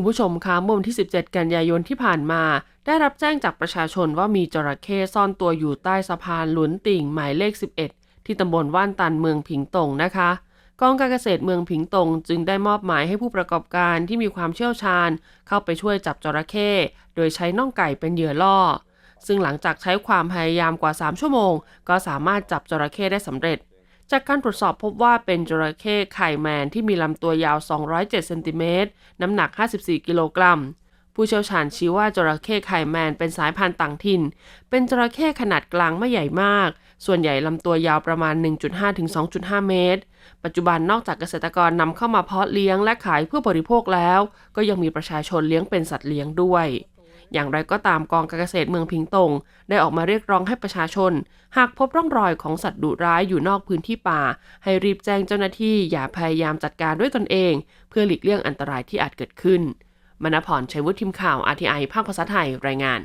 คุณผู้ชมคะเมื่อวันที่ 17 กันยายนที่ผ่านมา ได้รับแจ้งจากประชาชนว่ามีจระเข้ซ่อนตัวอยู่ใต้สะพานหลุนติ่งหมายเลข 11 ที่ตำบลว่านตันเมืองผิงตงนะคะกองการเกษตรเมืองผิงตงจึงได้มอบหมายให้ผู้ประกอบการที่มีความเชี่ยวชาญ เข้าไปช่วยจับจระเข้โดยใช้น่องไก่เป็นเหยื่อล่อ ซึ่งหลังจากใช้ความพยายามกว่า 3 ชั่วโมง ก็สามารถจับจระเข้ได้สำเร็จ จากการตรวจสอบพบว่าเป็นจระเข้ไข่แมนที่มีลำตัวยาว 207 เซนติเมตร น้ำหนัก 54 กิโลกรัม ผู้เชี่ยวชาญชี้ว่าจระเข้ไข่แมนเป็นสายพันธุ์ต่างถิ่น เป็นจระเข้ขนาดกลางไม่ใหญ่มาก ส่วนใหญ่ลำตัวยาวประมาณ 1.5 ถึง 2.5 เมตร ปัจจุบันนอกจากเกษตรกรนำเข้ามาเพาะเลี้ยงและขายเพื่อบริโภคแล้ว ก็ยังมีประชาชนเลี้ยงเป็นสัตว์เลี้ยงด้วย อย่างไรก็ตามกองการเกษตรเมืองพิงตง ได้ออกมาเรียกร้องให้ประชาชน หากพบร่องรอยของสัตว์ดุร้ายอยู่นอกพื้นที่ป่า ให้รีบแจ้งเจ้าหน้าที่อย่าพยายามจัดการด้วยตนเอง เพื่อหลีกเลี่ยงอันตรายที่อาจเกิดขึ้น มณพรชัยวุฒิทีมข่าวอธิไอภาคภาษาไทยรายงาน